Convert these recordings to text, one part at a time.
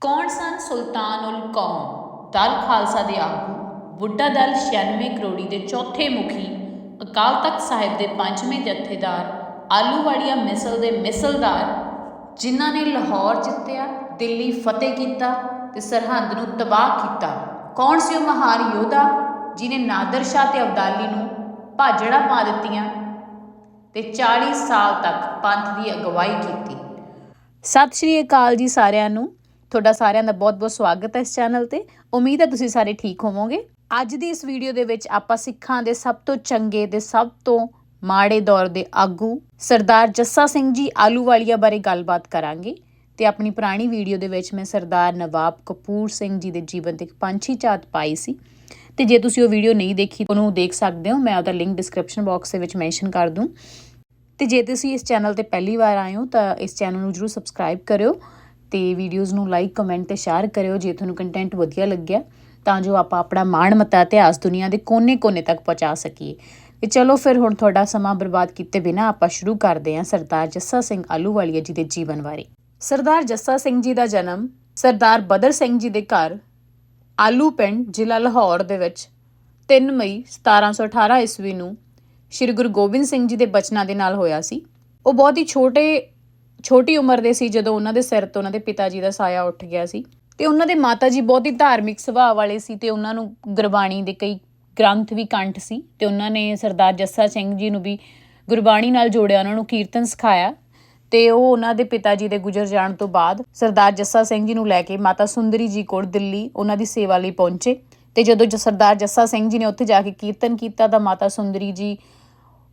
ਕੌਣ ਸਨ? ਸੁਲਤਾਨ ਉਲ ਕੌਮ। ਦਲ ਖਾਲਸਾ ਦੇ ਆਗੂ, ਬੁੱਢਾ ਦਲ 96 ਕਰੋੜੀ ਦੇ ਚੌਥੇ ਮੁਖੀ, ਅਕਾਲ ਤਖਤ ਸਾਹਿਬ ਦੇ ਪੰਜਵੇਂ ਜਥੇਦਾਰ, ਆਲੂਵਾੜੀਆ ਮਿਸਲ ਦੇ ਮਿਸਲਦਾਰ, ਜਿਨ੍ਹਾਂ ਨੇ ਲਾਹੌਰ ਜਿੱਤਿਆ, ਦਿੱਲੀ ਫਤਿਹ ਕੀਤਾ ਤੇ ਸਰਹੰਦ ਨੂੰ ਤਬਾਹ ਕੀਤਾ। ਕੌਣ ਸੀ ਉਹ ਮਹਾਨ ਯੋਧਾ ਜਿਨੇ ਨਾਦਰ ਸ਼ਾਹ ਤੇ ਅਬਦਾਲੀ ਨੂੰ ਭਾਜੜਾ ਪਾ ਦਿੱਤੀਆਂ ਤੇ 40 ਸਾਲ ਤੱਕ ਪੰਥ ਦੀ ਅਗਵਾਈ ਕੀਤੀ? ਸਤਿ ਸ਼੍ਰੀ ਅਕਾਲ ਜੀ ਸਾਰਿਆਂ ਨੂੰ। ਤੁਹਾਡਾ ਸਾਰਿਆਂ ਦਾ ਬਹੁਤ-ਬਹੁਤ ਸਵਾਗਤ ਹੈ ਇਸ ਚੈਨਲ ਤੇ। ਉਮੀਦ ਹੈ ਤੁਸੀਂ ਸਾਰੇ ਠੀਕ ਹੋਵੋਗੇ। ਅੱਜ ਦੀ ਇਸ ਵੀਡੀਓ ਦੇ ਵਿੱਚ ਆਪਾਂ ਸਿੱਖਾਂ ਦੇ ਸਭ ਤੋਂ ਚੰਗੇ ਤੇ ਸਭ ਤੋਂ ਮਾੜੇ ਦੌਰ ਦੇ ਆਗੂ ਸਰਦਾਰ ਜੱਸਾ ਸਿੰਘ ਜੀ ਆਲੂਵਾਲੀਆ ਬਾਰੇ ਗੱਲਬਾਤ ਕਰਾਂਗੇ। ਤੇ ਆਪਣੀ ਪੁਰਾਣੀ ਵੀਡੀਓ ਦੇ ਵਿੱਚ ਮੈਂ ਸਰਦਾਰ ਨਵਾਬ ਕਪੂਰ ਸਿੰਘ ਜੀ ਦੇ ਜੀਵਨ ਤੇ ਇੱਕ ਪੰਛੀ ਝਾਤ ਪਾਈ ਸੀ। ਤੇ ਜੇ ਤੁਸੀਂ ਉਹ ਵੀਡੀਓ ਨਹੀਂ ਦੇਖੀ, ਉਹਨੂੰ ਦੇਖ ਸਕਦੇ ਹੋ। ਮੈਂ ਉਹਦਾ ਲਿੰਕ ਡਿਸਕ੍ਰਿਪਸ਼ਨ ਬਾਕਸ ਦੇ ਵਿੱਚ ਮੈਂਸ਼ਨ ਕਰ ਦੂੰ। ਤੇ ਜੇ ਤੁਸੀਂ ਇਸ ਚੈਨਲ ਤੇ ਪਹਿਲੀ ਵਾਰ ਆਏ ਹੋ, ਤਾਂ ਇਸ ਚੈਨਲ ਨੂੰ ਜਰੂਰ ਸਬਸਕ੍ਰਾਈਬ ਕਰਿਓ। ਤੇ ਵੀਡੀਓਜ਼ ਨੂੰ ਲਾਈਕ ਕਮੈਂਟ ਤੇ ਸ਼ੇਅਰ ਕਰਿਓ ਜੇ ਤੁਹਾਨੂੰ ਕੰਟੈਂਟ ਵਧੀਆ ਲੱਗਿਆ, ਤਾਂ ਜੋ ਆਪਾਂ ਆਪਣਾ ਮਾਣ ਮਤਾ ਇਤਿਹਾਸ ਦੁਨੀਆ ਦੇ ਕੋਨੇ-ਕੋਨੇ ਤੱਕ ਪਹੁੰਚਾ ਸਕੀਏ। ਤੇ ਚਲੋ ਫਿਰ ਹੁਣ ਤੁਹਾਡਾ ਸਮਾਂ ਬਰਬਾਦ ਕੀਤੇ ਬਿਨਾ ਆਪਾਂ ਸ਼ੁਰੂ ਕਰਦੇ ਹਾਂ ਸਰਦਾਰ ਜੱਸਾ ਸਿੰਘ ਆਲੂਵਾਲੀਆ ਜੀ ਦੇ ਜੀਵਨ ਬਾਰੇ। ਸਰਦਾਰ ਜੱਸਾ ਸਿੰਘ ਜੀ ਦਾ ਜਨਮ ਸਰਦਾਰ ਬਦਰ ਸਿੰਘ ਜੀ ਦੇ ਘਰ ਆਲੂ ਪਿੰਡ, ਜ਼ਿਲ੍ਹਾ ਲਾਹੌਰ ਦੇ ਵਿੱਚ 3 ਮਈ 1718 ਈਸਵੀ ਨੂੰ ਸ਼੍ਰੀ ਗੁਰੂ ਗੋਬਿੰਦ ਸਿੰਘ ਜੀ ਦੇ ਬਚਨਾਂ ਦੇ ਨਾਲ ਹੋਇਆ ਸੀ। ਉਹ ਬਹੁਤ ਹੀ ਛੋਟੇ ਛੋਟੀ ਉਮਰ ਦੇ ਸੀ ਜਦੋਂ ਉਹਨਾਂ ਦੇ ਸਿਰ ਤੋਂ ਉਹਨਾਂ ਦੇ ਪਿਤਾ ਜੀ ਦਾ ਸਾਇਆ ਉੱਠ ਗਿਆ ਸੀ। ਤੇ ਉਹਨਾਂ ਦੇ ਮਾਤਾ ਜੀ ਬਹੁਤ ਹੀ ਧਾਰਮਿਕ ਸੁਭਾਅ ਵਾਲੇ ਸੀ ਤੇ ਉਹਨਾਂ ਨੂੰ ਗੁਰਬਾਣੀ ਦੇ ਕਈ ਗ੍ਰੰਥ ਵੀ ਕੰਠ ਸੀ ਤੇ ਉਹਨਾਂ ਨੇ ਸਰਦਾਰ ਜੱਸਾ ਸਿੰਘ ਜੀ ਨੂੰ ਵੀ ਗੁਰਬਾਣੀ ਨਾਲ ਜੋੜਿਆ, ਉਹਨਾਂ ਨੂੰ ਕੀਰਤਨ ਸਿਖਾਇਆ ਤੇ ਉਹ ਉਹਨਾਂ ਦੇ ਪਿਤਾ ਜੀ ਦੇ ਗੁਜ਼ਰ ਜਾਣ ਤੋਂ ਬਾਅਦ ਸਰਦਾਰ ਜੱਸਾ ਸਿੰਘ ਜੀ ਨੂੰ ਲੈ ਕੇ ਮਾਤਾ ਸੁੰਦਰੀ ਜੀ ਕੋਲ ਦਿੱਲੀ ਉਹਨਾਂ ਦੀ ਸੇਵਾ ਲਈ ਪਹੁੰਚੇ ਤੇ ਜਦੋਂ ਜ- ਸਰਦਾਰ ਜੱਸਾ ਸਿੰਘ ਜੀ ਨੇ ਉੱਥੇ ਜਾ ਕੇ ਕੀਰਤਨ ਕੀਤਾ ਤਾਂ ਮਾਤਾ ਸੁੰਦਰੀ ਜੀ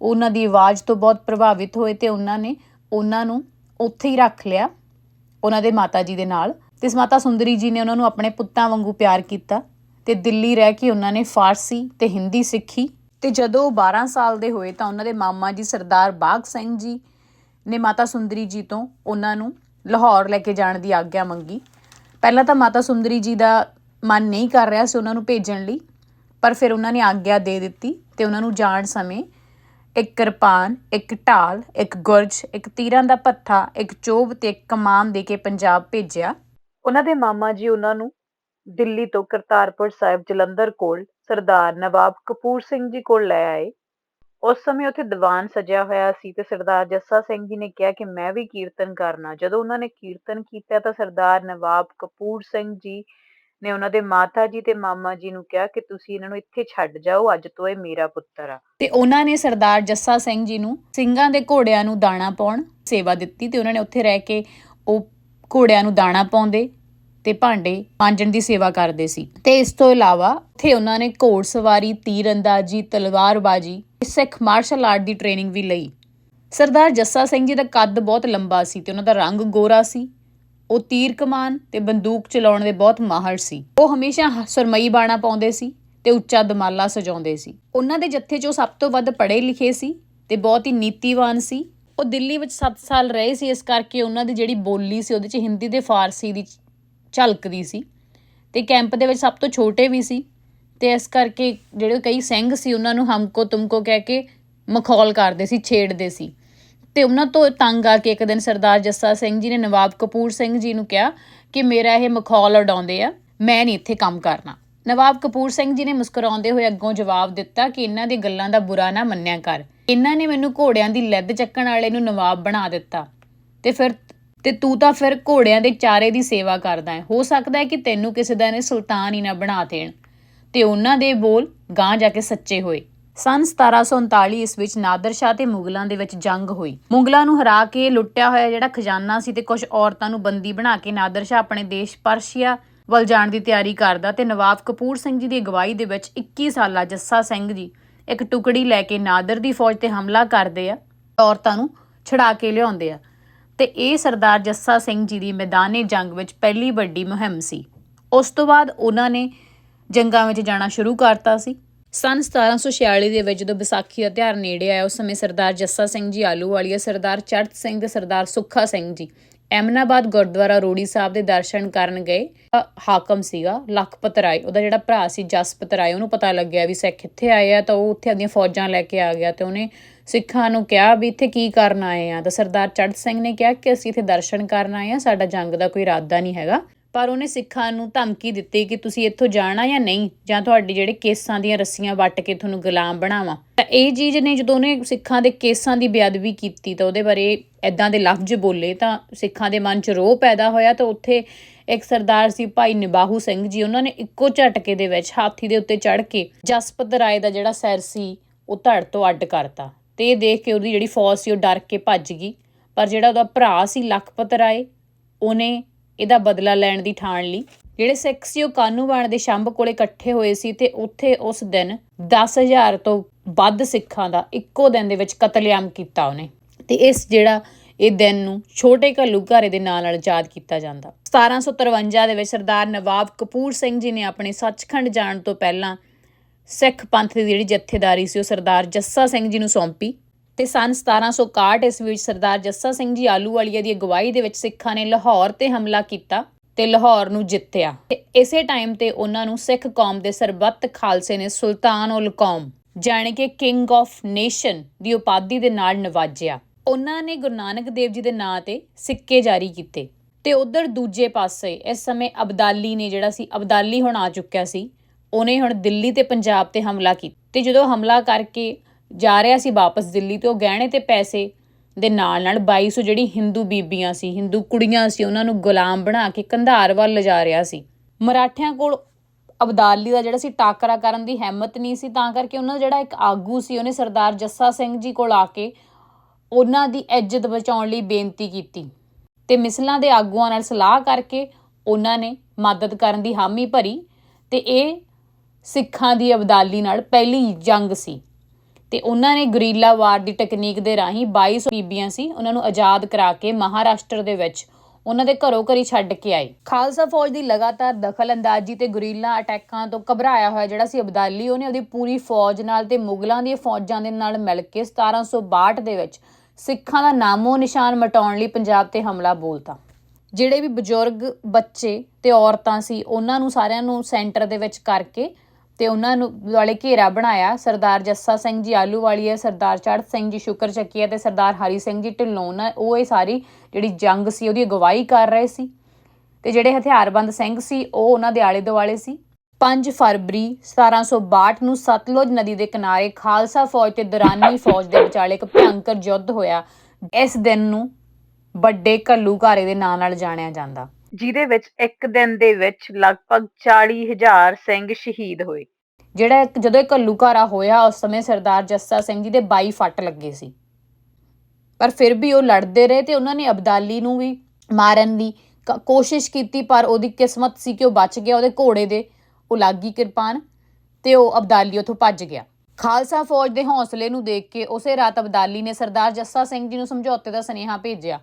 ਉਹਨਾਂ ਦੀ ਆਵਾਜ਼ ਤੋਂ ਬਹੁਤ ਪ੍ਰਭਾਵਿਤ ਹੋਏ ਤੇ ਉਹਨਾਂ ਨੇ ਉਹਨਾਂ ਨੂੰ ਉੱਥੇ ਹੀ ਰੱਖ ਲਿਆ, ਉਹਨਾਂ ਦੇ ਮਾਤਾ ਜੀ ਦੇ ਨਾਲ। ਤੇ ਮਾਤਾ ਸੁੰਦਰੀ ਜੀ ਨੇ ਉਹਨਾਂ ਨੂੰ ਆਪਣੇ ਪੁੱਤਾਂ ਵਾਂਗੂ ਪਿਆਰ ਕੀਤਾ ਤੇ ਦਿੱਲੀ ਰਹਿ ਕੇ ਉਹਨਾਂ ਨੇ ਫਾਰਸੀ ਤੇ ਹਿੰਦੀ ਸਿੱਖੀ। ਤੇ ਜਦੋਂ ਉਹ 12 ਸਾਲ ਦੇ ਹੋਏ ਤਾਂ ਉਹਨਾਂ ਦੇ ਮਾਮਾ ਜੀ ਸਰਦਾਰ ਬਾਗ ਸਿੰਘ ਜੀ ਨੇ ਮਾਤਾ ਸੁੰਦਰੀ ਜੀ ਤੋਂ ਉਹਨਾਂ ਨੂੰ ਲਾਹੌਰ ਲੈ ਕੇ ਜਾਣ ਦੀ ਆਗਿਆ ਮੰਗੀ। ਪਹਿਲਾਂ ਤਾਂ ਮਾਤਾ ਸੁੰਦਰੀ ਜੀ ਦਾ ਮਨ ਨਹੀਂ ਕਰ ਰਿਹਾ ਸੀ ਉਹਨਾਂ ਨੂੰ ਭੇਜਣ ਲਈ, ਪਰ ਫਿਰ ਉਹਨਾਂ ਨੇ ਆਗਿਆ ਦੇ ਦਿੱਤੀ ਤੇ ਉਹਨਾਂ ਨੂੰ ਜਾਣ ਸਮੇਂ ਇੱਕ ਕਿਰਪਾਨ, ਇੱਕ ਢਾਲ, ਇੱਕ ਗੁਰਜ, ਇੱਕ ਤੀਰਾਂ ਦਾ ਪੱਥਾ ਇੱਕ ਚੋਬ ਤੇ ਇੱਕ ਕਮਾਨ ਦੇ ਕੇ ਪੰਜਾਬ ਭੇਜਿਆ। ਉਹਨਾਂ ਦੇ ਮਾਮਾ ਜੀ ਉਹਨਾਂ ਨੂੰ ਦਿੱਲੀ ਤੋਂ ਕਰਤਾਰਪੁਰ ਸਾਹਿਬ ਜਲੰਧਰ ਕੋਲ ਸਰਦਾਰ ਨਵਾਬ ਕਪੂਰ ਸਿੰਘ ਜੀ ਕੋਲ ਲੈ ਆਏ। ਉਸ ਸਮੇਂ ਉੱਥੇ ਦੀਵਾਨ ਸਜਿਆ ਹੋਇਆ ਸੀ ਤੇ ਸਰਦਾਰ ਜੱਸਾ ਸਿੰਘ ਜੀ ਨੇ ਕਿਹਾ ਕਿ ਮੈਂ ਵੀ ਕੀਰਤਨ ਕਰਨਾ। ਜਦੋਂ ਉਹਨਾਂ ਨੇ ਕੀਰਤਨ ਕੀਤਾ ਤਾਂ ਸਰਦਾਰ ਨਵਾਬ ਕਪੂਰ ਸਿੰਘ ਜੀ ਨੇ ਉਹਨਾਂ ਦੇ ਮਾਤਾ ਜੀ ਤੇ ਮਾਮਾ ਜੀ ਨੂੰ ਕਿਹਾ ਕਿ ਤੁਸੀਂ ਇਹਨਾਂ ਨੂੰ ਇੱਥੇ ਛੱਡ ਜਾਓ, ਅੱਜ ਤੋਂ ਇਹ ਮੇਰਾ ਪੁੱਤਰ ਆ। ਤੇ ਉਹਨਾਂ ਨੇ ਸਰਦਾਰ ਜੱਸਾ ਸਿੰਘ ਜੀ ਨੂੰ ਸਿੰਘਾਂ ਦੇ ਘੋੜਿਆਂ ਨੂੰ ਦਾਣਾ ਪਾਉਣ ਸੇਵਾ ਦਿੱਤੀ ਤੇ ਉਹਨਾਂ ਨੇ ਉੱਥੇ ਰਹਿ ਕੇ ਉਹ ਘੋੜਿਆਂ ਨੂੰ ਦਾਣਾ ਪਾਉਂਦੇ ਤੇ ਭਾਂਡੇ ਮਾਂਜਣ ਦੀ ਸੇਵਾ ਕਰਦੇ ਸੀ। ਤੇ ਇਸ ਤੋਂ ਇਲਾਵਾ ਇੱਥੇ ਉਹਨਾਂ ਨੇ ਘੋੜ ਸਵਾਰੀ ਘੋੜਸਵਾਰੀ ਤੀਰਅੰਦਾਜ਼ੀ ਤਲਵਾਰਬਾਜ਼ੀ ਸਿੱਖ ਮਾਰਸ਼ਲ ਆਰਟ ਦੀ ਟ੍ਰੇਨਿੰਗ ਵੀ ਲਈ। ਸਰਦਾਰ ਜੱਸਾ ਸਿੰਘ ਜੀ ਦਾ ਕੱਦ ਬਹੁਤ ਲੰਬਾ ਸੀ ਤੇ ਉਹਨਾਂ ਦਾ ਰੰਗ ਗੋਰਾ ਸੀ। ਉਹ ਤੀਰ ਕਮਾਨ ਤੇ ਬੰਦੂਕ ਚਲਾਉਣ ਦੇ ਬਹੁਤ ਮਾਹਰ ਸੀ। ਉਹ ਹਮੇਸ਼ਾ ਹ- ਸੁਰਮਈ ਬਾਣਾ ਪਾਉਂਦੇ ਸੀ ਤੇ ਉੱਚਾ ਦਮਾਲਾ ਸਜਾਉਂਦੇ ਸੀ। ਉਹਨਾਂ ਦੇ ਜੱਥੇ 'ਚ ਉਹ ਸਭ ਤੋਂ ਵੱਧ ਪੜ੍ਹੇ ਲਿਖੇ ਸੀ ਤੇ ਬਹੁਤ ਹੀ ਨੀਤੀਵਾਨ ਸੀ। ਉਹ ਦਿੱਲੀ ਵਿੱਚ 7 ਸਾਲ ਰਹੇ ਸੀ, ਇਸ ਕਰਕੇ ਉਹਨਾਂ ਦੀ ਜਿਹੜੀ ਬੋਲੀ ਸੀ ਉਹਦੇ 'ਚ ਹਿੰਦੀ ਤੇ ਫਾਰਸੀ ਦੀ ਝਲਕਦੀ ਸੀ ਤੇ ਕੈਂਪ ਦੇ ਵਿੱਚ ਸਭ ਤੋਂ ਛੋਟੇ ਵੀ ਸੀ ਤੇ ਇਸ ਕਰਕੇ ਜਿਹੜੇ ਕਈ ਸਿੰਘ ਸੀ ਉਹਨਾਂ ਨੂੰ ਹਮਕੋ ਤੁਮਕੋ ਕਹਿ ਕੇ ਮਖੌਲ ਕਰਦੇ ਸੀ, ਛੇੜਦੇ ਸੀ। ਤੇ ਉਹਨਾਂ ਤੋਂ ਤੰਗ ਆ ਕੇ ਇੱਕ ਦਿਨ ਸਰਦਾਰ ਜੱਸਾ ਸਿੰਘ ਜੀ ਨੇ ਨਵਾਬ ਕਪੂਰ ਸਿੰਘ ਜੀ ਨੂੰ ਕਿਹਾ ਕਿ ਮੇਰਾ ਇਹ ਮਖੌਲ ਉਡਾਉਂਦੇ ਆ, ਮੈਂ ਨਹੀਂ ਇੱਥੇ ਕੰਮ ਕਰਨਾ। ਨਵਾਬ ਕਪੂਰ ਸਿੰਘ ਜੀ ਨੇ ਮੁਸਕਰਾਉਂਦੇ ਹੋਏ ਅੱਗੋਂ ਜਵਾਬ ਦਿੱਤਾ ਕਿ ਇਹਨਾਂ ਦੀ ਗੱਲਾਂ ਦਾ ਬੁਰਾ ਨਾ ਮੰਨਿਆ ਕਰ। ਇਹਨਾਂ ਨੇ ਮੈਨੂੰ ਘੋੜਿਆਂ ਦੀ ਲੱਦ ਚੱਕਣ ਵਾਲੇ ਨੂੰ ਨਵਾਬ ਬਣਾ ਦਿੱਤਾ। ਤੇ ਫਿਰ, ਤੇ ਤੂੰ ਤਾਂ ਫਿਰ ਘੋੜਿਆਂ ਦੇ ਚਾਰੇ ਦੀ ਸੇਵਾ ਕਰਦਾ ਹੈ। ਹੋ ਸਕਦਾ ਹੈ ਕਿ ਤੈਨੂੰ ਕਿਸੇ ਦਾ ਨੇ ਸੁਲਤਾਨ ਹੀ ਨਾ ਬਣਾ ਦੇਣ। ਤੇ ਉਹਨਾਂ ਦੇ ਬੋਲ ਗਾਂ ਜਾ ਕੇ ਸੱਚੇ ਹੋਏ। ਸਨ 1739 ਇਸ ਵਿੱਚ ਨਾਦਰ ਸ਼ਾਹ ਤੇ ਮੁਗਲਾਂ ਦੇ ਵਿੱਚ ਜੰਗ ਹੋਈ। ਮੁਗਲਾਂ ਨੂੰ ਹਰਾ ਕੇ ਲੁੱਟਿਆ ਹੋਇਆ ਜਿਹੜਾ ਖਜ਼ਾਨਾ ਸੀ ਤੇ ਕੁਝ ਔਰਤਾਂ ਨੂੰ ਬੰਦੀ ਬਣਾ ਕੇ ਨਾਦਰ ਸ਼ਾਹ ਆਪਣੇ ਦੇਸ਼ ਪਰਸ਼ੀਆ ਵੱਲ ਜਾਣ ਦੀ ਤਿਆਰੀ ਕਰਦਾ ਤੇ ਨਵਾਬ ਕਪੂਰ ਸਿੰਘ ਜੀ ਦੀ ਅਗਵਾਈ ਦੇ ਵਿੱਚ 21 ਸਾਲਾ ਜੱਸਾ ਸਿੰਘ ਜੀ ਇੱਕ ਟੁਕੜੀ ਲੈ ਕੇ ਨਾਦਰ ਦੀ ਫੌਜ ਤੇ ਹਮਲਾ ਕਰਦੇ ਆ, ਔਰਤਾਂ ਨੂੰ ਛੜਾ ਕੇ ਲਿਆਉਂਦੇ ਆ। ਤੇ ਇਹ ਸਰਦਾਰ ਜੱਸਾ ਸਿੰਘ ਜੀ ਦੀ ਮੈਦਾਨੇ ਜੰਗ ਵਿੱਚ ਪਹਿਲੀ ਵੱਡੀ ਮੁਹਿੰਮ ਸੀ। ਉਸ ਤੋਂ ਬਾਅਦ ਉਹਨਾਂ ਨੇ ਜੰਗਾਂ ਵਿੱਚ ਜਾਣਾ ਸ਼ੁਰੂ ਕਰਤਾ ਸੀ। ਸਨ 1746 ਦੇ ਵਿੱਚ ਜਦੋਂ ਵਿਸਾਖੀ ਦਾ ਤਿਉਹਾਰ ਨੇੜੇ ਆਇਆ, ਉਸ ਸਮੇਂ ਸਰਦਾਰ ਜੱਸਾ ਸਿੰਘ ਜੀ ਆਲੂਵਾਲੀਆ ਸਰਦਾਰ ਚੜਤ ਸਿੰਘ ਤੇ ਸਰਦਾਰ ਸੁੱਖਾ ਸਿੰਘ ਜੀ ਐਮਨਾਬਾਦ ਗੁਰਦੁਆਰਾ ਰੋੜੀ ਸਾਹਿਬ ਦੇ ਦਰਸ਼ਨ ਕਰਨ ਗਏ। ਹਾਕਮ ਸੀਗਾ ਲਖਪਤ ਰਾਏ ਉਹਦਾ ਜਿਹੜਾ ਭਰਾ ਸੀ ਜਸਪਤ ਰਾਏ ਉਹਨੂੰ ਪਤਾ ਲੱਗਿਆ ਵੀ ਸਿੱਖ ਇੱਥੇ ਆਏ ਆ, ਤਾਂ ਉਹ ਉੱਥੇ ਆਪਣੀਆਂ ਫੌਜਾਂ ਲੈ ਕੇ ਆ ਗਿਆ ਤੇ ਉਹਨੇ ਸਿੱਖਾਂ ਨੂੰ ਕਿਹਾ ਵੀ ਇੱਥੇ ਕੀ ਕਰਨ ਆਏ ਆ। ਤਾਂ ਸਰਦਾਰ ਚੜਤ ਸਿੰਘ ਨੇ ਕਿਹਾ ਕਿ ਅਸੀਂ ਇੱਥੇ ਦਰਸ਼ਨ ਕਰਨ ਆਏ ਆ, ਸਾਡਾ ਜੰਗ ਦਾ ਕੋਈ ਇਰਾਦਾ ਨਹੀਂ ਹੈਗਾ। ਪਰ ਉਹਨੇ ਸਿੱਖਾਂ ਨੂੰ ਧਮਕੀ ਦਿੱਤੀ ਕਿ ਤੁਸੀਂ ਇੱਥੋਂ ਜਾਣਾ ਜਾਂ ਨਹੀਂ, ਜਾਂ ਤੁਹਾਡੇ ਜਿਹੜੇ ਕੇਸਾਂ ਦੀਆਂ ਰੱਸੀਆਂ ਵੱਟ ਕੇ ਤੁਹਾਨੂੰ ਗੁਲਾਮ ਬਣਾਵਾਂ। ਤਾਂ ਇਹ ਚੀਜ਼ ਨੇ, ਜਦੋਂ ਉਹਨੇ ਸਿੱਖਾਂ ਦੇ ਕੇਸਾਂ ਦੀ ਬੇਅਦਬੀ ਕੀਤੀ, ਤਾਂ ਉਹਦੇ ਬਾਰੇ ਐਦਾਂ ਦੇ ਲਫ਼ਜ਼ ਬੋਲੇ, ਤਾਂ ਸਿੱਖਾਂ ਦੇ ਮਨ 'ਚ ਰੋਹ ਪੈਦਾ ਹੋਇਆ, ਤਾਂ ਉੱਥੇ ਇੱਕ ਸਰਦਾਰ ਸੀ ਭਾਈ ਨਿਬਾਹੂ ਸਿੰਘ ਜੀ, ਉਹਨਾਂ ਨੇ ਇੱਕੋ ਝਟਕੇ ਦੇ ਵਿੱਚ ਹਾਥੀ ਦੇ ਉੱਤੇ ਚੜ੍ਹ ਕੇ ਜਸਪਤ ਰਾਏ ਦਾ ਜਿਹੜਾ ਸਿਰ ਸੀ, ਉਹ ਧੜ ਤੋਂ ਅੱਡ ਕਰਤਾ। ਤੇ ਇਹ ਦੇਖ ਕੇ ਉਹਦੀ ਜਿਹੜੀ ਫੌਜ ਸੀ, ਉਹ ਡਰ ਕੇ ਭੱਜ ਗਈ। ਪਰ ਜਿਹੜਾ ਉਹਦਾ ਭਰਾ ਸੀ ਲਖਪਤ ਰਾਏ, ਉਹਨੇ ਇਹਦਾ ਬਦਲਾ ਲੈਣ ਦੀ ਠਾਣ ਲਈ। ਜਿਹੜੇ ਸਿੱਖ ਸੀ ਉਹ ਕਾਨੂੰਵਾਨ ਦੇ ਸ਼ੰਭ ਕੋਲੇ ਇਕੱਠੇ ਹੋਏ ਸੀ ਤੇ ਉੱਥੇ ਉਸ ਦਿਨ 10000 ਤੋਂ ਵੱਧ ਸਿੱਖਾਂ ਦਾ ਇੱਕੋ ਦਿਨ ਦੇ ਵਿੱਚ ਕਤਲੇਆਮ ਕੀਤਾ ਉਹਨੇ। ਤੇ ਇਸ ਜਿਹੜਾ ਇਹ ਦਿਨ ਨੂੰ ਛੋਟੇ ਘੱਲੂ ਘੱਲੂਘਾਰੇ ਦੇ ਨਾਂ ਨਾਲ ਯਾਦ ਕੀਤਾ ਜਾਂਦਾ। 1753 ਦੇ ਵਿੱਚ ਸਰਦਾਰ ਨਵਾਬ ਕਪੂਰ ਸਿੰਘ ਜੀ ਨੇ ਆਪਣੇ ਸੱਚਖੰਡ ਜਾਣ ਤੋਂ ਪਹਿਲਾਂ ਸਿੱਖ ਪੰਥ ਦੀ ਜਿਹੜੀ ਜਥੇਦਾਰੀ ਸੀ ਉਹ ਸਰਦਾਰ ਜੱਸਾ ਸਿੰਘ ਜੀ ਨੂੰ ਸੌਂਪੀ। ਤੇ ਸਨ 1761 ਇਸ ਵਿੱਚ ਸਰਦਾਰ ਜੱਸਾ ਸਿੰਘ ਜੀ ਆਲੂਵਾਲੀਆ ਦੀ ਅਗਵਾਈ ਦੇ ਵਿੱਚ ਸਿੱਖਾਂ ਨੇ ਲਾਹੌਰ ਤੇ ਹਮਲਾ ਕੀਤਾ ਤੇ ਲਾਹੌਰ ਨੂੰ ਜਿੱਤਿਆ। ਤੇ ਇਸੇ ਟਾਈਮ ਤੇ ਉਹਨਾਂ ਨੂੰ ਸਿੱਖ ਕੌਮ ਦੇ ਸਰਬੱਤ ਖਾਲਸੇ ਨੇ ਸੁਲਤਾਨ ਉਲ ਕੌਮ, ਜਾਣੀ ਕਿ ਕਿੰਗ ਆਫ ਨੇਸ਼ਨ ਦੀ ਉਪਾਧੀ ਦੇ ਨਾਲ ਨਵਾਜਿਆ। ਉਹਨਾਂ ਨੇ ਗੁਰੂ ਨਾਨਕ ਦੇਵ ਜੀ ਦੇ ਨਾਂ ਤੇ ਸਿੱਕੇ ਜਾਰੀ ਕੀਤੇ। ਤੇ ਉਧਰ ਦੂਜੇ ਪਾਸੇ ਇਸ ਸਮੇਂ ਅਬਦਾਲੀ ਨੇ ਜਿਹੜਾ ਸੀ, ਅਬਦਾਲੀ ਹੁਣ ਆ ਚੁੱਕਿਆ ਸੀ, ਉਹਨੇ ਹੁਣ ਦਿੱਲੀ ਤੇ ਪੰਜਾਬ ਤੇ ਹਮਲਾ ਕੀਤਾ। ਤੇ ਜਦੋਂ ਹਮਲਾ ਕਰਕੇ ਜਾ ਰਿਹਾ ਸੀ ਵਾਪਸ ਦਿੱਲੀ ਤੇ ਉਹ ਗਹਿਣੇ ਤੇ ਪੈਸੇ ਦੇ ਨਾਲ ਨਾਲ 2200 ਜਿਹੜੀ ਹਿੰਦੂ ਬੀਬੀਆਂ ਸੀ, ਹਿੰਦੂ ਕੁੜੀਆਂ ਸੀ, ਉਹਨਾਂ ਨੂੰ ਗੁਲਾਮ ਬਣਾ ਕੇ ਕੰਧਾਰ ਵੱਲ ਲਿਜਾ ਰਿਹਾ ਸੀ। ਮਰਾਠਿਆਂ ਕੋਲ ਅਬਦਾਲੀ ਦਾ ਜਿਹੜਾ ਸੀ ਟਾਕਰਾ ਕਰਨ ਦੀ ਹਿੰਮਤ ਨਹੀਂ ਸੀ, ਤਾਂ ਕਰਕੇ ਉਹਨਾਂ ਦਾ ਜਿਹੜਾ ਇੱਕ ਆਗੂ ਸੀ, ਉਹਨੇ ਸਰਦਾਰ ਜੱਸਾ ਸਿੰਘ ਜੀ ਕੋਲ ਆ ਕੇ ਉਹਨਾਂ ਦੀ ਇੱਜ਼ਤ ਬਚਾਉਣ ਲਈ ਬੇਨਤੀ ਕੀਤੀ ਤੇ ਮਿਸਲਾਂ ਦੇ ਆਗੂਆਂ ਨਾਲ ਸਲਾਹ ਕਰਕੇ ਉਹਨਾਂ ਨੇ ਮਦਦ ਕਰਨ ਦੀ ਹਾਮੀ ਭਰੀ ਤੇ ਇਹ ਸਿੱਖਾਂ ਦੀ ਅਬਦਾਲੀ ਨਾਲ ਪਹਿਲੀ ਜੰਗ ਸੀ। ਤੇ ਉਹਨਾਂ ਨੇ ਗਰੀਲਾ ਵਾਰ ਦੀ ਟੈਕਨੀਕ ਦੇ ਰਾਹੀਂ 2200 ਬੀਬੀਆਂ ਸੀ, ਉਹਨਾਂ ਨੂੰ ਆਜ਼ਾਦ ਕਰਾ ਕੇ ਮਹਾਰਾਸ਼ਟਰ ਦੇ ਵਿੱਚ ਉਹਨਾਂ ਦੇ ਘਰੋਂ ਘਰੀ ਛੱਡ ਕੇ ਆਏ। ਖਾਲਸਾ ਫੌਜ ਦੀ ਲਗਾਤਾਰ ਦਖਲਅੰਦਾਜ਼ੀ ਤੇ ਗੁਰੀਲਾ ਅਟੈਕਾਂ ਤੋਂ ਘਬਰਾਇਆ ਹੋਇਆ ਜਿਹੜਾ ਸੀ ਅਬਦਾਲੀ, ਉਹਨੇ ਉਹਦੀ ਪੂਰੀ ਫੌਜ ਨਾਲ ਤੇ ਮੁਗਲਾਂ ਦੀਆਂ ਫੌਜਾਂ ਦੇ ਨਾਲ ਮਿਲ ਕੇ 1762 ਦੇ ਵਿੱਚ ਸਿੱਖਾਂ ਦਾ ਨਾਮੋ ਨਿਸ਼ਾਨ ਮਟਾਉਣ ਲਈ ਪੰਜਾਬ ਤੇ ਹਮਲਾ ਬੋਲਤਾ। ਜਿਹੜੇ ਵੀ ਬਜ਼ੁਰਗ ਬੱਚੇ ਤੇ ਔਰਤਾਂ ਸੀ, ਉਹਨਾਂ ਨੂੰ ਸਾਰਿਆਂ ਨੂੰ ਸੈਂਟਰ ਦੇ ਵਿੱਚ ਕਰਕੇ ਤੇ ਉਹਨਾਂ ਨੂੰ ਵਾਲੇ ਘੇਰਾ ਬਣਾਇਆ। ਸਰਦਾਰ ਜੱਸਾ ਸਿੰਘ ਜੀ ਆਲੂਵਾਲੀਆ ਸਰਦਾਰ ਚੜ੍ਹ ਸਿੰਘ ਜੀ ਸ਼ੁਕਰ ਚੱਕੀਆ ਤੇ ਸਰਦਾਰ ਹਰੀ ਸਿੰਘ ਜੀ ਢਿੱਲੋਂ ਨਾ, ਉਹ ਇਹ ਸਾਰੀ ਜਿਹੜੀ ਜੰਗ ਸੀ ਉਹਦੀ ਅਗਵਾਈ ਕਰ ਰਹੇ ਸੀ ਤੇ ਜਿਹੜੇ ਹਥਿਆਰਬੰਦ ਸਿੰਘ ਸੀ, ਉਹ ਉਹਨਾਂ ਦੇ ਆਲੇ ਦੁਆਲੇ ਸੀ। 5 ਫਰਵਰੀ 1762 ਨੂੰ ਸਤਲੁਜ ਨਦੀ ਦੇ ਕਿਨਾਰੇ ਖਾਲਸਾ ਫੌਜ ਤੇ ਦਰਾਨੀ ਫੌਜ ਦੇ ਵਿਚਾਲੇ ਇੱਕ ਭਿਅੰਕਰ ਯੁੱਧ ਹੋਇਆ। ਇਸ ਦਿਨ ਨੂੰ ਵੱਡੇ ਘੱਲੂਘਾਰੇ ਦੇ ਨਾਂ ਨਾਲ ਜਾਣਿਆ ਜਾਂਦਾ। ਜਿਹਦੇ ਵਿੱਚ ਇੱਕ ਦਿਨ ਦੇ ਵਿੱਚ ਲਗਭਗ 40000 ਸਿੰਘ ਸ਼ਹੀਦ ਹੋਏ। ਜਿਹੜਾ ਇੱਕ- ਜਦੋਂ ਇਹ ਘੱਲੂਘਾਰਾ ਹੋਇਆ, ਉਸ ਸਮੇਂ ਸਰਦਾਰ ਜੱਸਾ ਸਿੰਘ ਜੀ ਦੇ 22 ਫੱਟ ਲੱਗੇ ਸੀ। ਪਰ ਫਿਰ ਵੀ ਉਹ ਲੜਦੇ ਰਹੇ ਤੇ ਉਹਨਾਂ ਨੇ ਅਬਦਾਲੀ ਨੂੰ ਵੀ ਮਾਰਨ ਦੀ ਕ- ਕੋਸ਼ਿਸ਼ ਕੀਤੀ, ਪਰ ਉਹਦੀ ਕਿਸਮਤ ਸੀ ਕਿ ਉਹ ਬਚ ਗਿਆ, ਉਹਦੇ ਘੋੜੇ ਦੇ ਉਹ ਲੱਗ ਗਈ ਕਿਰਪਾਨ ਤੇ ਉਹ ਅਬਦਾਲੀ ਉਥੋਂ ਭੱਜ ਗਿਆ। ਖਾਲਸਾ ਫੌਜ ਦੇ ਹੌਸਲੇ ਨੂੰ ਦੇਖ ਕੇ ਉਸੇ ਰਾਤ ਅਬਦਾਲੀ ਨੇ ਸਰਦਾਰ ਜੱਸਾ ਸਿੰਘ ਜੀ ਨੂੰ ਸਮਝੌਤੇ ਦਾ ਸੁਨੇਹਾ ਭੇਜਿਆ।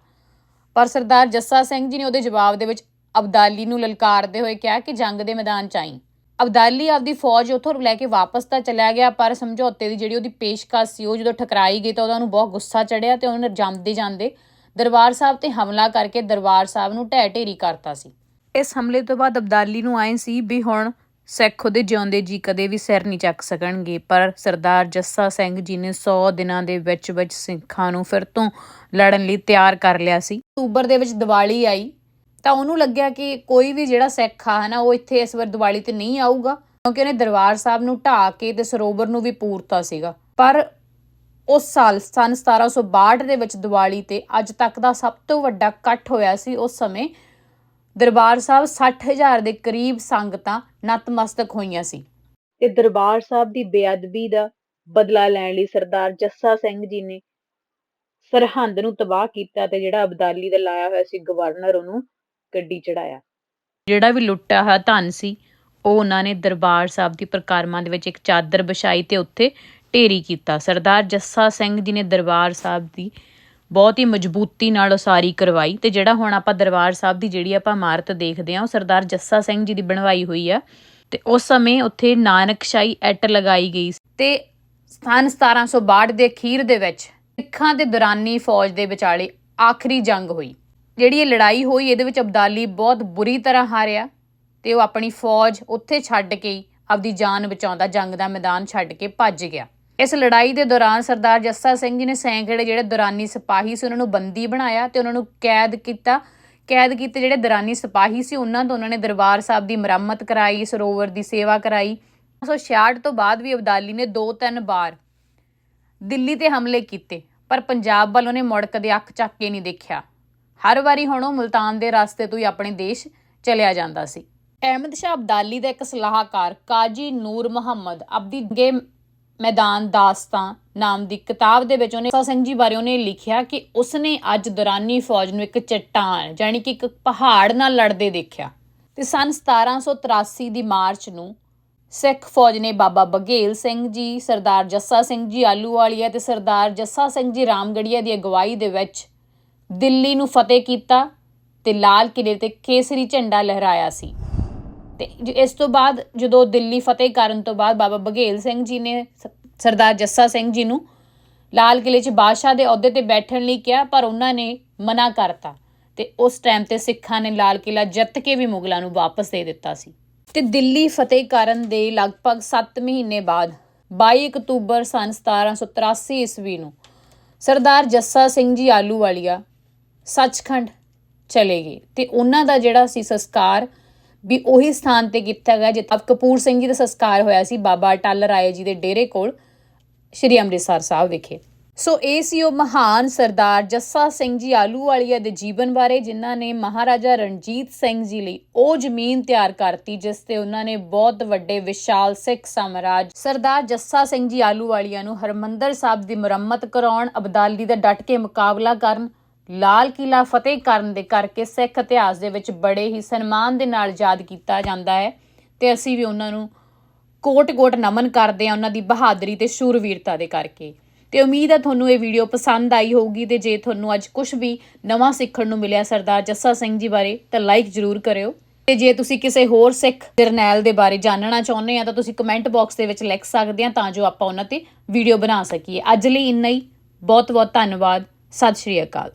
ਪਰ ਸਰਦਾਰ ਜੱਸਾ ਸਿੰਘ ਜੀ ਨੇ ਉਹਦੇ ਜਵਾਬ ਦੇ ਵਿੱਚ ਅਬਦਾਲੀ ਨੂੰ ਲਲਕਾਰਦੇ ਹੋਏ ਕਿਹਾ ਕਿ ਜੰਗ ਦੇ ਮੈਦਾਨ 'ਚ ਆਈ। ਅਬਦਾਲੀ ਆਪਦੀ ਫੌਜ ਉੱਥੋਂ ਲੈ ਕੇ ਵਾਪਸ ਤਾਂ ਚਲਿਆ ਗਿਆ, ਪਰ ਸਮਝੌਤੇ ਦੀ ਜਿਹੜੀ ਉਹਦੀ ਪੇਸ਼ਕਸ਼ ਸੀ, ਉਹ ਜਦੋਂ ਠਕਰਾਈ ਗਈ ਤਾਂ ਉਹਦਾ ਨੂੰ ਬਹੁਤ ਗੁੱਸਾ ਚੜਿਆ ਤੇ ਉਹਨੇ ਜੰਮਦੇ ਜਾਂਦੇ ਦਰਬਾਰ ਸਾਹਿਬ ਤੇ ਹਮਲਾ ਕਰਕੇ ਦਰਬਾਰ ਸਾਹਿਬ ਨੂੰ ਢਹਿ ਢੇਰੀ ਕਰਤਾ ਸੀ। ਇਸ ਹਮਲੇ ਤੋਂ ਬਾਅਦ ਅਬਦਾਲੀ ਨੂੰ ਆਏ ਸੀ ਵੀ ਹੁਣ ਸਿੱਖ ਉਹਦੇ ਜਿਉਂਦੇ ਜੀ ਕਦੇ ਵੀ ਸਿਰ ਨਹੀਂ ਚੱਕ ਸਕਣਗੇ। ਪਰ ਸਰਦਾਰ ਜੱਸਾ ਸਿੰਘ ਜੀ ਨੇ 100 ਦਿਨਾਂ ਦੇ ਵਿੱਚ ਵਿੱਚ ਸਿੱਖਾਂ ਨੂੰ ਫਿਰ ਤੋਂ ਲੜਨ ਲਈ ਤਿਆਰ ਕਰ ਲਿਆ ਸੀ। ਅਕਤੂਬਰ ਦੇ ਵਿੱਚ ਦੀਵਾਲੀ ਆਈ, ਤਾਂ ਉਹਨੂੰ ਲੱਗਿਆ ਕਿ ਕੋਈ ਵੀ ਜਿਹੜਾ ਸਿੱਖ ਆ, ਹਨਾ, ਉਹ ਇੱਥੇ ਇਸ ਵਾਰ ਦੀਵਾਲੀ ਤੇ ਨਹੀਂ ਆਊਗਾ, ਕਿਉਂਕਿ ਉਹਨੇ ਦਰਬਾਰ ਸਾਹਿਬ ਨੂੰ ਢਾਹ ਕੇ ਤੇ ਸਰੋਵਰ ਨੂੰ ਵੀ ਪੂਰਤਾ ਸੀਗਾ। ਪਰ ਉਸ ਸਾਲ, ਸਨ 1762 ਦੇ ਵਿੱਚ ਦੀਵਾਲੀ ਤੇ ਅੱਜ ਤੱਕ ਦਾ ਸਭ ਤੋਂ ਵੱਡਾ ਇਕੱਠ ਹੋਇਆ ਸੀ, ਉਸ ਸਮੇਂ ਦਰਬਾਰ ਸਾਹਿਬ 60000 ਦੇ ਕਰੀਬ ਸੰਗਤਾਂ ਨਤਮਸਤਕ ਹੋਈਆਂ ਸੀ। ਤੇ ਦਰਬਾਰ ਸਾਹਿਬ ਦੀ ਬੇਅਦਬੀ ਦਾ ਬਦਲਾ ਲੈਣ ਲਈ ਸਰਦਾਰ ਜੱਸਾ ਸਿੰਘ ਜੀ ਨੇ ਸਰਹੰਦ ਨੂੰ ਤਬਾਹ ਕੀਤਾ ਤੇ ਜਿਹੜਾ ਅਬਦਾਲੀ ਦਾ ਲਾਇਆ ਹੋਇਆ ਸੀ ਗਵਰਨਰ ਉਹਨੂੰ ਗੱਡੀ ਚੜਾਇਆ। ਜਿਹੜਾ ਵੀ ਲੁੱਟਿਆ ਹੋਇਆ ਧਨ ਸੀ ਉਹ ਉਹਨਾਂ ਨੇ ਦਰਬਾਰ ਸਾਹਿਬ ਦੀ ਪ੍ਰਕਾਰਮਾਂ ਦੇ ਵਿੱਚ ਇੱਕ ਚਾਦਰ ਵਿਛਾਈ ਤੇ ਉੱਥੇ ਢੇਰੀ ਕੀਤਾ। ਸਰਦਾਰ ਜੱਸਾ ਸਿੰਘ ਜੀ ਨੇ ਦਰਬਾਰ ਸਾਹਿਬ ਦੀ ਬਹੁਤ ਹੀ ਮਜ਼ਬੂਤੀ ਨਾਲ ਉਸਾਰੀ ਕਰਵਾਈ ਤੇ ਜਿਹੜਾ ਹੁਣ ਆਪਾਂ ਦਰਬਾਰ ਸਾਹਿਬ ਦੀ ਜਿਹੜੀ ਆਪਾਂ ਇਮਾਰਤ ਦੇਖਦੇ ਹਾਂ, ਉਹ ਸਰਦਾਰ ਜੱਸਾ ਸਿੰਘ ਜੀ ਦੀ ਬਣਵਾਈ ਹੋਈ ਆ। ਤੇ ਉਸ ਸਮੇਂ ਉੱਥੇ ਨਾਨਕਸ਼ਾਹੀ ਐਟ ਲਗਾਈ ਗਈ ਸੀ। ਤੇ ਸਨ 1762 ਦੇ ਅਖੀਰ ਦੇ ਵਿੱਚ ਸਿੱਖਾਂ ਤੇ ਦੁਰਾਨੀ ਫੌਜ ਦੇ ਵਿਚਾਲੇ ਆਖਰੀ ਜੰਗ ਹੋਈ। ਜਿਹੜੀ ਇਹ ਲੜਾਈ ਹੋਈ, ਇਹਦੇ ਵਿੱਚ ਅਬਦਾਲੀ ਬਹੁਤ ਬੁਰੀ ਤਰ੍ਹਾਂ ਹਾਰਿਆ ਤੇ ਉਹ ਆਪਣੀ ਫੌਜ ਉੱਥੇ ਛੱਡ ਕੇ ਆਪਦੀ ਜਾਨ ਬਚਾਉਂਦਾ ਜੰਗ ਦਾ ਮੈਦਾਨ ਛੱਡ ਕੇ ਭੱਜ ਗਿਆ। ਇਸ ਲੜਾਈ ਦੇ ਦੌਰਾਨ ਸਰਦਾਰ ਜੱਸਾ ਸਿੰਘ ਜੀ ਨੇ ਸੈਂਕੜੇ ਜਿਹੜੇ ਦੁਰਾਨੀ ਸਿਪਾਹੀ ਸੀ, ਉਹਨਾਂ ਨੂੰ ਬੰਦੀ ਬਣਾਇਆ ਤੇ ਉਹਨਾਂ ਨੂੰ ਕੈਦ ਕੀਤਾ। ਕੈਦ ਕੀਤੇ ਜਿਹੜੇ ਦਰਾਨੀ ਸਿਪਾਹੀ ਸੀ, ਉਹਨਾਂ ਤੋਂ ਉਹਨਾਂ ਨੇ ਦਰਬਾਰ ਸਾਹਿਬ ਦੀ ਮੁਰੰਮਤ ਕਰਾਈ, ਸਰੋਵਰ ਦੀ ਸੇਵਾ ਕਰਾਈ। 1966 ਤੋਂ ਬਾਅਦ ਵੀ ਅਬਦਾਲੀ ਨੇ ਦੋ ਤਿੰਨ ਵਾਰ ਦਿੱਲੀ ਤੇ ਹਮਲੇ ਕੀਤੇ, ਪਰ ਪੰਜਾਬ ਵੱਲ ਉਹਨੇ ਮੁੜ ਕਦੇ ਅੱਖ ਚੱਕ ਕੇ ਨਹੀਂ ਦੇਖਿਆ। ਹਰ ਵਾਰੀ ਹੁਣ ਉਹ ਮੁਲਤਾਨ ਦੇ ਰਸਤੇ ਤੋਂ ਹੀ ਆਪਣੇ ਦੇਸ਼ ਚਲਿਆ ਜਾਂਦਾ ਸੀ। ਅਹਿਮਦ ਸ਼ਾਹ ਅਬਦਾਲੀ ਦਾ ਇੱਕ ਸਲਾਹਕਾਰ ਕਾਜੀ ਨੂਰ ਮੁਹੰਮਦ ਅਬਦੀ ਗੇ ਮੈਦਾਨ ਦਾਸਤਾਂ ਨਾਮ ਦੀ ਕਿਤਾਬ ਦੇ ਵਿੱਚ ਉਹਨੇ ਸਾ ਸਿੰਘ ਜੀ ਬਾਰੇ ਉਹਨੇ ਲਿਖਿਆ ਕਿ ਉਸਨੇ ਅੱਜ ਦੌਰਾਨੀ ਫੌਜ ਨੂੰ ਇੱਕ ਚਟਾਨ ਜਾਨੀ ਕਿ ਇੱਕ ਪਹਾੜ ਨਾਲ ਲੜਦੇ ਦੇਖਿਆ। ਤੇ ਸਨ 1783 ਦੀ ਮਾਰਚ ਨੂੰ ਸਿੱਖ ਫੌਜ ਨੇ ਬਾਬਾ ਬਘੇਲ ਸਿੰਘ ਜੀ, ਸਰਦਾਰ ਜੱਸਾ ਸਿੰਘ ਜੀ ਆਲੂਵਾਲੀਆ ਤੇ ਸਰਦਾਰ ਜੱਸਾ ਸਿੰਘ ਜੀ ਰਾਮਗੜੀਆ ਦੀ ਅਗਵਾਈ ਦੇ ਵਿੱਚ ਦਿੱਲੀ ਨੂੰ ਫਤਿਹ ਕੀਤਾ ਤੇ ਲਾਲ ਕਿਲੇ ਤੇ ਕੇਸਰੀ ਝੰਡਾ ਲਹਿਰਾਇਆ ਸੀ। ਤੇ ਜ- ਇਸ ਤੋਂ ਬਾਅਦ ਜਦੋਂ ਦਿੱਲੀ ਫਤਿਹ ਕਰਨ ਤੋਂ ਬਾਅਦ ਬਾਬਾ ਬਘੇਲ ਸਿੰਘ ਜੀ ਨੇ ਸ- ਸਰਦਾਰ ਜੱਸਾ ਸਿੰਘ ਜੀ ਨੂੰ ਲਾਲ ਕਿਲੇ 'ਚ ਬਾਦਸ਼ਾਹ ਦੇ ਅਹੁਦੇ ਤੇ ਬੈਠਣ ਲਈ ਕਿਹਾ, ਪਰ ਉਹਨਾਂ ਨੇ ਮਨਾ ਕਰਤਾ ਤੇ ਉਸ ਟਾਈਮ ਤੇ ਸਿੱਖਾਂ ਨੇ ਲਾਲ ਕਿਲਾ ਜਿੱਤ ਕੇ ਵੀ ਮੁਗਲਾਂ ਨੂੰ ਵਾਪਸ ਦੇ ਦਿੱਤਾ ਸੀ। ਤੇ ਦਿੱਲੀ ਫਤਿਹ ਕਰਨ ਦੇ ਲਗਭਗ 7 ਮਹੀਨੇ ਬਾਅਦ 22 ਅਕਤੂਬਰ ਸਨ 1783 ਈਸਵੀ ਨੂੰ ਸਰਦਾਰ ਜੱਸਾ ਸਿੰਘ ਜੀ ਆਲੂ ਵਾਲੀਆ ਸੱਚਖੰਡ ਚਲੇ ਗਏ ਤੇ ਉਹਨਾਂ ਦਾ ਜਿਹੜਾ ਸੀ ਸੰਸਕਾਰ ਵੀ ਉਹੀ ਸਥਾਨ ਤੇ ਕੀਤਾ ਗਿਆ ਜਿੱਥੇ ਕਪੂਰ ਸਿੰਘ ਜੀ ਦਾ ਸੰਸਕਾਰ ਹੋਇਆ ਸੀ, ਬਾਬਾ ਟੱਲ ਰਾਏ ਜੀ ਦੇ ਡੇਰੇ ਕੋਲ, ਸ਼੍ਰੀ ਅੰਮ੍ਰਿਤਸਰ ਸਾਹਿਬ ਵਿਖੇ। ਸੋ ਇਹ ਸੀ ਉਹ ਮਹਾਨ ਸਰਦਾਰ ਜੱਸਾ ਸਿੰਘ ਜੀ ਆਲੂਵਾਲੀਆ ਦੇ ਜੀਵਨ ਬਾਰੇ, ਜਿਨ੍ਹਾਂ ਨੇ ਮਹਾਰਾਜਾ ਰਣਜੀਤ ਸਿੰਘ ਜੀ ਲਈ ਉਹ ਜ਼ਮੀਨ ਤਿਆਰ ਕਰਤੀ, ਜਿਸ ਤੇ ਉਹਨਾਂ ਨੇ ਬਹੁਤ ਵੱਡੇ ਵਿਸ਼ਾਲ ਸਿੱਖ ਸਾਮਰਾਜ, ਸਰਦਾਰ ਜੱਸਾ ਸਿੰਘ ਜੀ ਆਲੂਵਾਲੀਆ ਨੂੰ ਹਰਮੰਦਰ ਸਾਹਿਬ ਦੀ ਮੁਰੰਮਤ ਕਰਾਉਣ, ਅਬਦਾਲੀ ਦਾ ਡਟ ਕੇ ਮੁਕਾਬਲਾ ਕਰਨ ਲਾਲ ਕਿਲਾ ਫਤਿਹ ਕਰਨ ਦੇ ਕਰਕੇ ਸਿੱਖ ਇਤਿਹਾਸ ਦੇ ਵਿੱਚ ਬੜੇ ਹੀ ਸਨਮਾਨ ਦੇ ਨਾਲ ਯਾਦ ਕੀਤਾ ਜਾਂਦਾ ਹੈ ਤੇ ਅਸੀਂ ਵੀ ਉਹਨਾਂ ਨੂੰ ਕੋਟ-ਕੋਟ ਨਮਨ ਕਰਦੇ ਆ ਉਹਨਾਂ ਦੀ ਬਹਾਦਰੀ ਤੇ ਸ਼ੂਰਵੀਰਤਾ ਦੇ ਕਰਕੇ। ਤੇ ਉਮੀਦ ਹੈ ਤੁਹਾਨੂੰ ਇਹ ਵੀਡੀਓ ਪਸੰਦ ਆਈ ਹੋਊਗੀ ਤੇ ਜੇ ਤੁਹਾਨੂੰ ਅੱਜ ਕੁਝ ਵੀ ਨਵਾਂ ਸਿੱਖਣ ਨੂੰ ਮਿਲਿਆ ਸਰਦਾਰ ਜੱਸਾ ਸਿੰਘ ਜੀ ਬਾਰੇ ਤਾਂ ਲਾਈਕ ਜ਼ਰੂਰ ਕਰਿਓ। ਤੇ ਜੇ ਤੁਸੀਂ ਕਿਸੇ ਹੋਰ ਸਿੱਖ ਜਰਨੈਲ ਦੇ ਬਾਰੇ ਜਾਣਨਾ ਚਾਹੁੰਦੇ ਆ ਤਾਂ ਤੁਸੀਂ ਕਮੈਂਟ ਬਾਕਸ ਦੇ ਵਿੱਚ ਲਿਖ ਸਕਦੇ ਆ ਤਾਂ ਜੋ ਆਪਾਂ ਉਹਨਾਂ ਤੇ ਵੀਡੀਓ ਬਣਾ ਸਕੀਏ। ਅੱਜ ਲਈ ਇੰਨਾ ਹੀ। ਬਹੁਤ ਬਹੁਤ ਧੰਨਵਾਦ। ਸਤਿ ਸ਼੍ਰੀ ਅਕਾਲ।